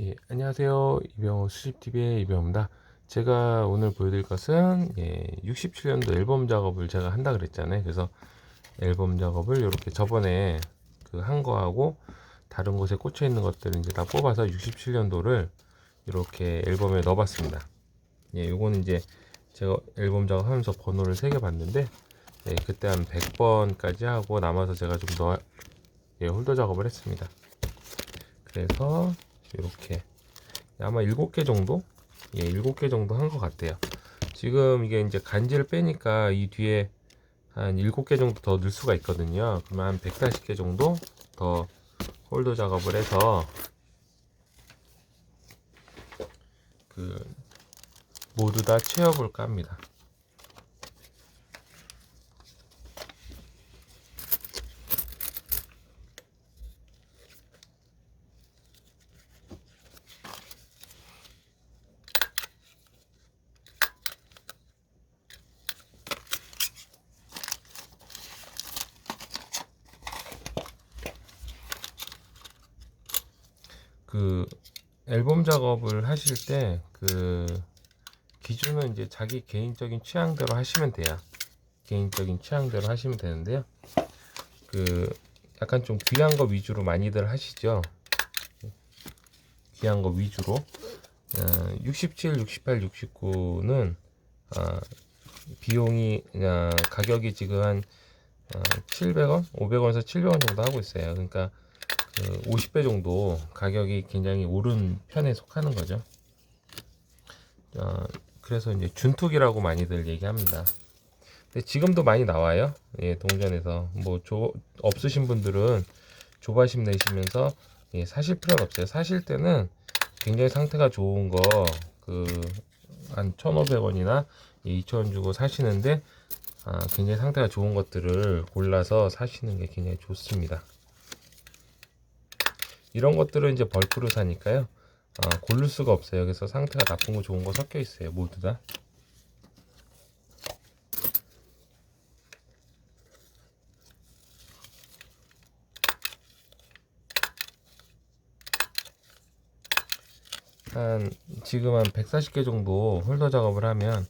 예, 안녕하세요. 이병호 수집TV의 이병호입니다. 제가 오늘 보여드릴 것은 예, 67년도 앨범 작업을 제가 한다 그랬잖아요. 그래서 앨범 작업을 이렇게 저번에 그 한 거하고 다른 곳에 꽂혀 있는 것들을 이제 다 뽑아서 67년도를 이렇게 앨범에 넣어봤습니다. 예, 요거는 이제 제가 앨범 작업하면서 번호를 세개 봤는데 예, 그때 한 100번까지 하고 남아서 제가 좀더 예, 홀더 작업을 했습니다. 그래서 이렇게 아마 7개 정도? 예, 7개 정도 한 것 같아요. 지금 이게 이제 간지를 빼니까 이 뒤에 한 7개 정도 더 넣을 수가 있거든요. 그러면 한 140개 정도 더 홀더 작업을 해서 그 모두 다 채워볼까 합니다. 그 앨범 작업을 하실 때 그 기준은 이제 자기 개인적인 취향대로 하시면 돼요. 개인적인 취향대로 하시면 되는데요. 그 약간 좀 귀한 거 위주로 많이들 하시죠. 귀한 거 위주로. 어, 67, 68, 69는 어, 비용이 어, 가격이 지금 한 어, 700원, 500원에서 700원 정도 하고 있어요. 그러니까 그 50배 정도 가격이 굉장히 오른 편에 속하는 거죠. 어, 그래서 이제 준투기라고 많이들 얘기합니다. 근데 지금도 많이 나와요. 예, 동전에서 뭐 조, 없으신 분들은 조바심 내시면서 예, 사실 필요는 없어요. 사실 때는 굉장히 상태가 좋은 거 그한 1,500원이나 2,000원 주고 사시는데 아, 굉장히 상태가 좋은 것들을 골라서 사시는 게 굉장히 좋습니다. 이런 것들은 이제 벌크로 사니까요. 아, 고를 수가 없어요. 그래서 상태가 나쁜 거 좋은 거 섞여 있어요. 모두 다. 한 지금 한 140개 정도 홀더 작업을 하면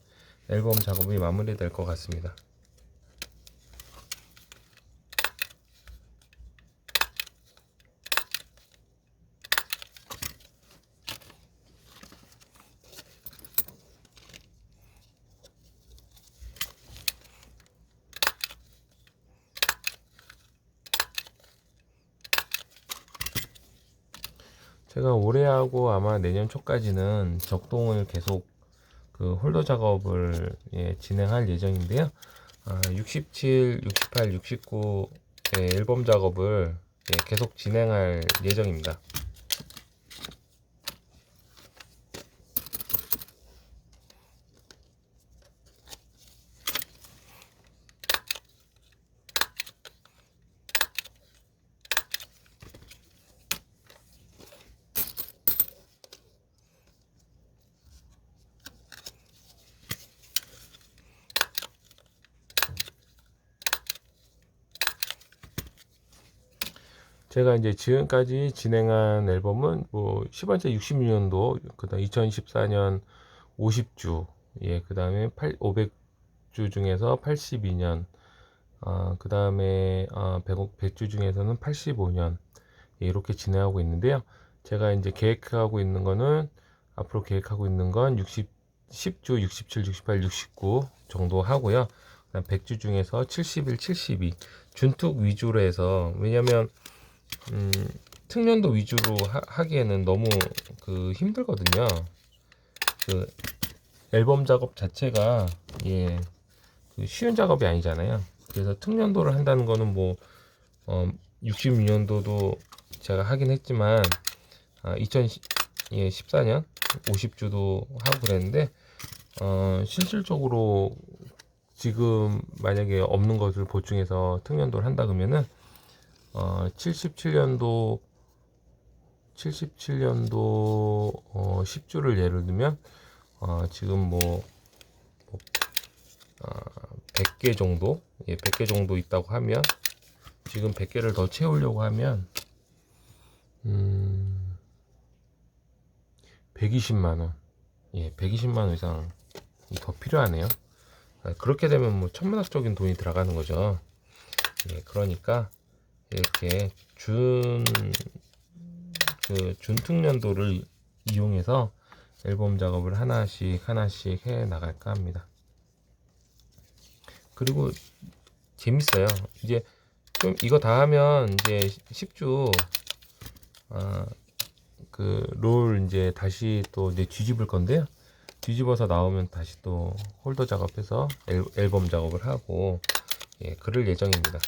앨범 작업이 마무리될 것 같습니다. 제가 올해 하고 아마 내년 초까지는 적동을 계속 그 홀더 작업을 예, 진행할 예정인데요. 아, 67, 68, 69의 앨범 작업을 예, 계속 진행할 예정입니다. 제가 이제 지금까지 진행한 앨범은 뭐 10번째 66년도 그 다음 2014년 50주 예 그 다음에 8 500주 중에서 82년 아 그 다음에 아 100, 100 주 중에서는 85년 예, 이렇게 진행하고 있는데요. 제가 이제 계획하고 있는 거는 앞으로 계획하고 있는 건 60, 10주, 67, 68, 69 정도 하고요. 그다음 100주 중에서 71, 72 준툭 위주로 해서 왜냐면 음, 특년도 위주로 하, 기에는 너무 그 힘들거든요. 그 앨범 작업 자체가 예, 그 쉬운 작업이 아니잖아요. 그래서 특년도를 한다는 거는 뭐 어, 66년도도 제가 하긴 했지만 아, 2014년 50주도 하고 그랬는데 어, 실질적으로 지금 만약에 없는 것을 보충해서 특년도를 한다 그러면은 어, 77년도 77년도 어, 10주를 예를 들면 어, 지금 뭐, 뭐 어, 100개 정도 예, 100개 정도 있다고 하면 지금 100개를 더 채우려고 하면 음, 120만 원. 예, 120만 원 이상 더 필요하네요. 아, 그렇게 되면 뭐 천문학적인 돈이 들어가는 거죠. 예, 그러니까 이렇게 준, 그 준특년도를 이용해서 앨범 작업을 하나씩 하나씩 해 나갈까 합니다. 그리고 재밌어요. 이제 좀 이거 다 하면 이제 10주 아, 그롤 이제 다시 또 이제 뒤집을 건데요. 뒤집어서 나오면 다시 또 홀더 작업해서 앨, 앨범 작업을 하고 예, 그럴 예정입니다.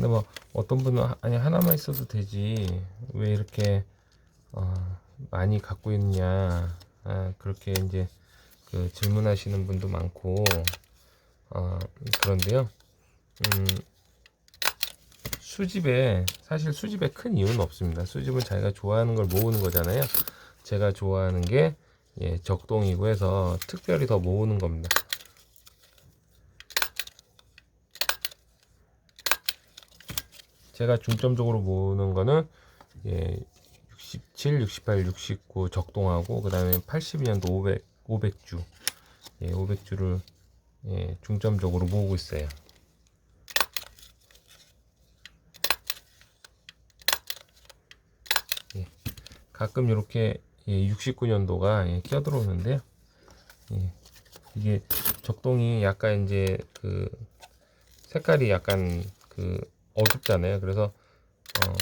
근데 뭐 어떤 분은 하- 아니 하나만 있어도 되지. 왜 이렇게 어, 많이 갖고 있냐. 아, 그렇게 이제 그 질문하시는 분도 많고 어, 그런데요. 음, 수집에 사실 수집에 큰 이유는 없습니다. 수집은 자기가 좋아하는 걸 모으는 거잖아요. 제가 좋아하는 게 예, 적동이고 해서 특별히 더 모으는 겁니다 제가 중점적으로 모으는 거는 예, 67, 68, 69 적동하고 그 다음에 82년도 500, 500주 예, 500주를 예, 중점적으로 모으고 있어요. 예, 가끔 이렇게 예, 69년도가 예, 끼어들어오는데요. 예, 이게 적동이 약간 이제 그 색깔이 약간 그 어둡잖아요. 그래서 어,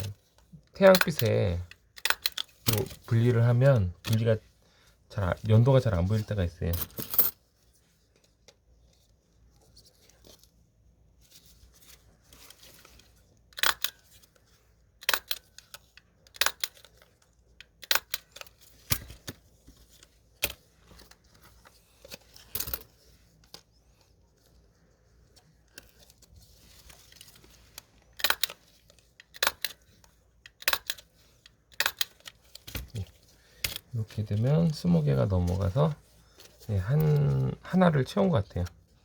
태양빛에 또 분리를 하면 분리가 잘 안- 연도가 잘 안 보일 때가 있어요. 이렇게 되면 20개가 넘어가서 네, 한 하나를 채운 것 같아요.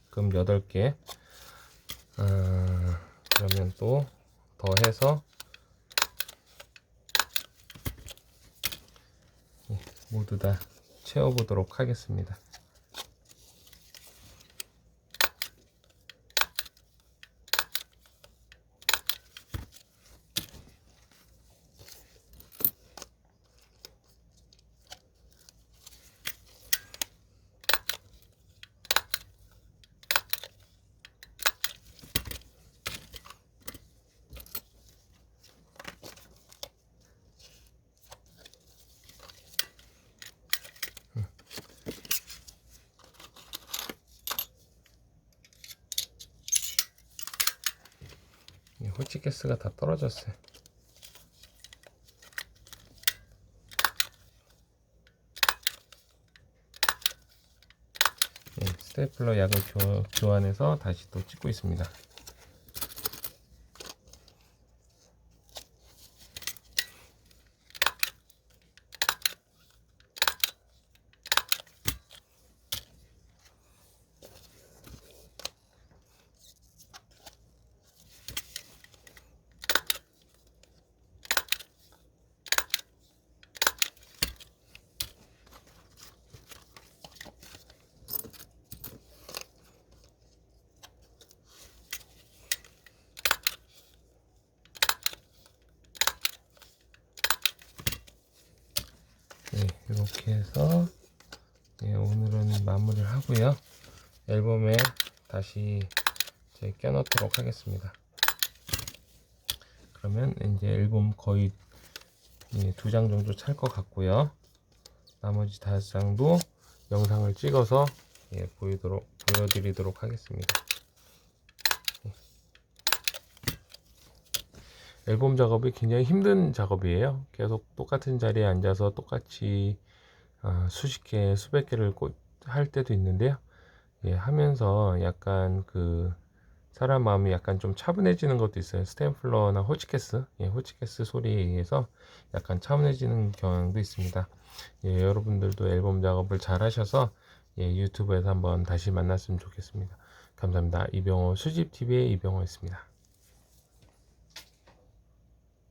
그럼 8개. 아, 그러면 또 더해서 네, 모두 다 채워보도록 하겠습니다. 이 홀치가스가 다 떨어졌어요. 네, 스테이플러 약을 교, 교환해서 다시 또 찍고 있습니다. 네, 이렇게 해서 네, 오늘은 마무리를 하고요. 앨범에 다시 이제 껴넣도록 하겠습니다. 그러면 이제 앨범 거의 두장 정도 찰 것 같고요. 나머지 다섯 장도 영상을 찍어서 예, 보이도록 보여드리도록 하겠습니다. 앨범 작업이 굉장히 힘든 작업이에요. 계속 똑같은 자리에 앉아서 똑같이 아, 수십 개, 수백 개를 꽂- 할 때도 있는데요. 예, 하면서 약간 그 사람 마음이 약간 좀 차분해지는 것도 있어요. 스탬플러나 호치케스, 예, 호치케스 소리에 의해서 약간 차분해지는 경향도 있습니다. 예, 여러분들도 앨범 작업을 잘 하셔서 예, 유튜브에서 한번 다시 만났으면 좋겠습니다. 감사합니다. 이병호 수집TV의 이병호였습니다.